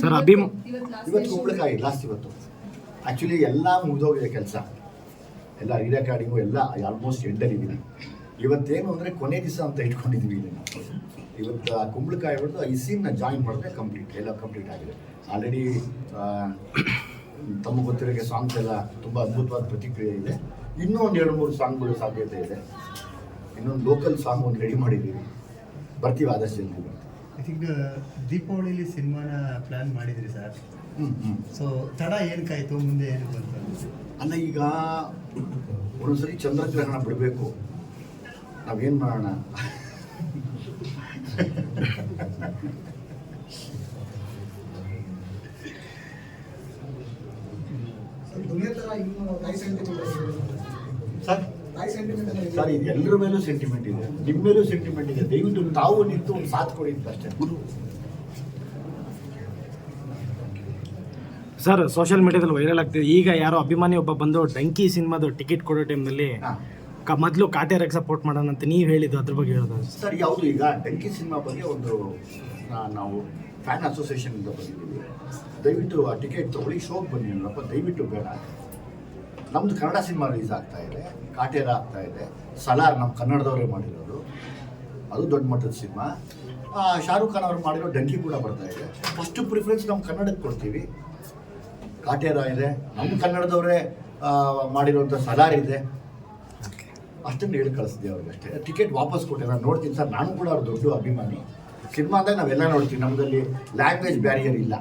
Sir ಅಭಿಮ್ ಇವತ್ತು ಕುಂಬಳಕಾಯಿ last ಇವತ್ತು. ಆ್ಯಕ್ಚುಲಿ ಎಲ್ಲ ಮುಗಿದೋಗಿದೆ ಕೆಲಸ. ಎಲ್ಲ ರೀ ರೆಕಾರ್ಡಿಂಗು ಎಲ್ಲ ಆಲ್ಮೋಸ್ಟ್ ಎಂಡಲ್ಲಿದ್ದೀನಿ ಇವತ್ತೇನು ಅಂದರೆ ಕೊನೆ ದಿವಸ ಅಂತ ಇಟ್ಕೊಂಡಿದ್ದೀವಿ ಇಲ್ಲಿ ನಾವು ಇವತ್ತು ಆ ಕುಂಬಳಕಾಯಿ ಹೊಡೆದು ಈ ಸೀನ್ನ ಜಾಯಿನ್ ಮಾಡಿದ್ರೆ ಕಂಪ್ಲೀಟ್ ಎಲ್ಲ ಕಂಪ್ಲೀಟ್ ಆಗಿದೆ. ಆಲ್ರೆಡಿ ತಮ್ಮ ಗೊತ್ತಿರೋಕ್ಕೆ ಸಾಂಗ್ಸ್ ಎಲ್ಲ ತುಂಬ ಅದ್ಭುತವಾದ ಪ್ರತಿಕ್ರಿಯೆ ಇದೆ. ಇನ್ನೂ ಒಂದು ಎರಡು ಮೂರು ಸಾಂಗ್ಗಳು ಸಾಧ್ಯತೆ ಇದೆ. ಇನ್ನೊಂದು ಲೋಕಲ್ ಸಾಂಗ್ ಒಂದು ರೆಡಿ ಮಾಡಿದ್ದೀವಿ. ಬರ್ತೀವಿ ಆದಷ್ಟು ಜನ. ಬರ್ತೀವಿ ಐ ಥಿಂಕ್ ದೀಪಾವಳಿಲಿ ಸಿನಿಮಾನ ಪ್ಲಾನ್ ಮಾಡಿದ್ರಿ ಸರ್ ಹ್ಞೂ ಹ್ಞೂ ಸೊ ತಡ ಏನಕ್ಕಾಯ್ತು ಮುಂದೆ ಏನು ಬಂತು ಅಲ್ಲ ಈಗ ಒಂದೊಂದ್ಸರಿ ಚಂದ್ರಗ್ರಹಣ ಬಿಡಬೇಕು. ನಾವೇನು ಮಾಡೋಣ? ಸರ್ ಸರ್ ಇದು ಎಲ್ಲರ ಮೇಲೂ ಸೆಂಟಿಮೆಂಟ್ ಇದೆ. ನಿಮ್ಮ ಮೇಲೂ ಸೆಂಟಿಮೆಂಟ್ ಇದೆ. ದಯವಿಟ್ಟು ತಾವು ನಿಂತು ಒಂದು ಸಾಥ್ ಕೊಡಿ ಅಂತ ಅಷ್ಟೇ. ಸರ್ ಸೋಷಿಯಲ್ ಮೀಡಿಯಾದಲ್ಲಿ ವೈರಲ್ ಆಗ್ತಿದೆ. ಈಗ ಯಾರೋ ಅಭಿಮಾನಿ ಒಬ್ಬ ಬಂದು ಡಂಕಿ ಸಿನಿಮಾದ ಟಿಕೆಟ್ ಕೊಡೋ ಟೈಮ್ನಲ್ಲಿ ಕ ಮೊದಲು ಕಾಟೇರಿಗೆ ಸಪೋರ್ಟ್ ಮಾಡೋಣ ಅಂತ ನೀವು ಹೇಳಿದ್ದು ಅದ್ರ ಬಗ್ಗೆ ಹೇಳೋದು. ಸರ್ ಯಾವುದು ಈಗ ಡಂಕಿ ಸಿನಿಮಾ ಬಗ್ಗೆ ಒಂದು ನಾವು ಫ್ಯಾನ್ ಅಸೋಸಿಯೇಷನಿಂದ ಬಂದಿದ್ದೀವಿ. ದಯವಿಟ್ಟು ಆ ಟಿಕೆಟ್ ತೊಗೊಳ್ಳಿ ಶೋಗೆ ಬನ್ನಿ ಅನ್ನಪ್ಪ ದಯವಿಟ್ಟು ಬೇಡ. ನಮ್ಮದು ಕನ್ನಡ ಸಿನಿಮಾ ರಿಲೀಸ್ ಆಗ್ತಾ ಇದೆ ಕಾಟೇರ ಆಗ್ತಾ ಇದೆ. ಸಲಾರ್ ನಮ್ಮ ಕನ್ನಡದವರೇ ಮಾಡಿರೋದು. ಅದು ದೊಡ್ಡ ಮಟ್ಟದ ಸಿನಿಮಾ. ಶಾರುಖ್ ಖಾನ್ ಅವರು ಮಾಡಿರೋ ಡಂಕಿ ಕೂಡ ಬರ್ತಾ ಇದೆ. ಫಸ್ಟ್ ಪ್ರಿಫರೆನ್ಸ್ ನಮ್ಮ ಕನ್ನಡಕ್ಕೆ ಕೊಡ್ತೀವಿ. ಕಾಟೇರ ಇದೆ. ನಮ್ಮ ಕನ್ನಡದವರೇ ಮಾಡಿರೋಂಥ ಸಲಾರ್ ಇದೆ. ಅಷ್ಟನ್ನು ಹೇಳಿ ಕಳಿಸಿದೆ ಅವ್ರಿಗೆ ಅಷ್ಟೇ. ಟಿಕೆಟ್ ವಾಪಸ್ ಕೊಟ್ಟೆ ನಾನು ನೋಡ್ತೀನಿ ಸರ್. ನಾನು ಕೂಡ ಅವ್ರ ದೊಡ್ಡ ಅಭಿಮಾನಿ. ಸಿನಿಮಾ ಅಂದಾಗ ನಾವೆಲ್ಲ ನೋಡ್ತೀವಿ. ನಮ್ಮದಲ್ಲಿ ಲ್ಯಾಂಗ್ವೇಜ್ ಬ್ಯಾರಿಯರ್ ಇಲ್ಲ.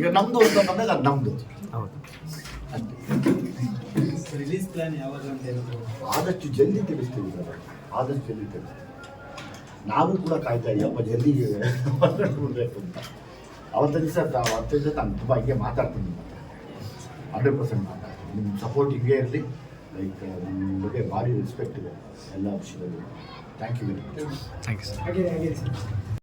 ಈಗ ನಮ್ಮದು ಅಂತ ಬಂದಾಗ ಅದು ನಮ್ಮದು ಹೌದು. ಅಷ್ಟೇ. ರಿಲೀಸ್ ಪ್ಲಾನ್ ಯಾವಾಗ ಅಂತ ಹೇಳಿದ್ರು? ಆದಷ್ಟು ಜಲ್ದಿ ತಿಳಿಸ್ತೀವಿ ಸರ್. ಆದಷ್ಟು ಜಲ್ದಿ ತಿಳಿಸ್ತೀವಿ. ನಾವು ಕೂಡ ಕಾಯ್ತಾ ಇದ್ದೀವಿ ಅಪ್ಪ ಜಲ್ದಿ ಮಾತಾಡ್ಕೊಳ್ಬೇಕು ಅಂತ. ಸರ್ ದಿವಸ ಅತ್ತೆ ದಿವಸ ನಾನು ತುಂಬ ಹಿಂಗೆ ಮಾತಾಡ್ತೀನಿ. ಮತ್ತೆ ಹತ್ರ ಹಂಡ್ರೆಡ್ ಪರ್ಸೆಂಟ್ ಮಾತಾಡ್ತೀನಿ. ನಿಮ್ಮ ಸಪೋರ್ಟ್ ಹಿಂಗೆ ಇರಲಿ. ಲೈಕ್ ನಿಮ್ಮ ಬಗ್ಗೆ ಭಾರಿ ರೆಸ್ಪೆಕ್ಟ್ ಇದೆ. ಎಲ್ಲ ವಿಷಯದಲ್ಲಿ. Thank you very much thank you sir ಹಾಗೆ ಹಾಗೆ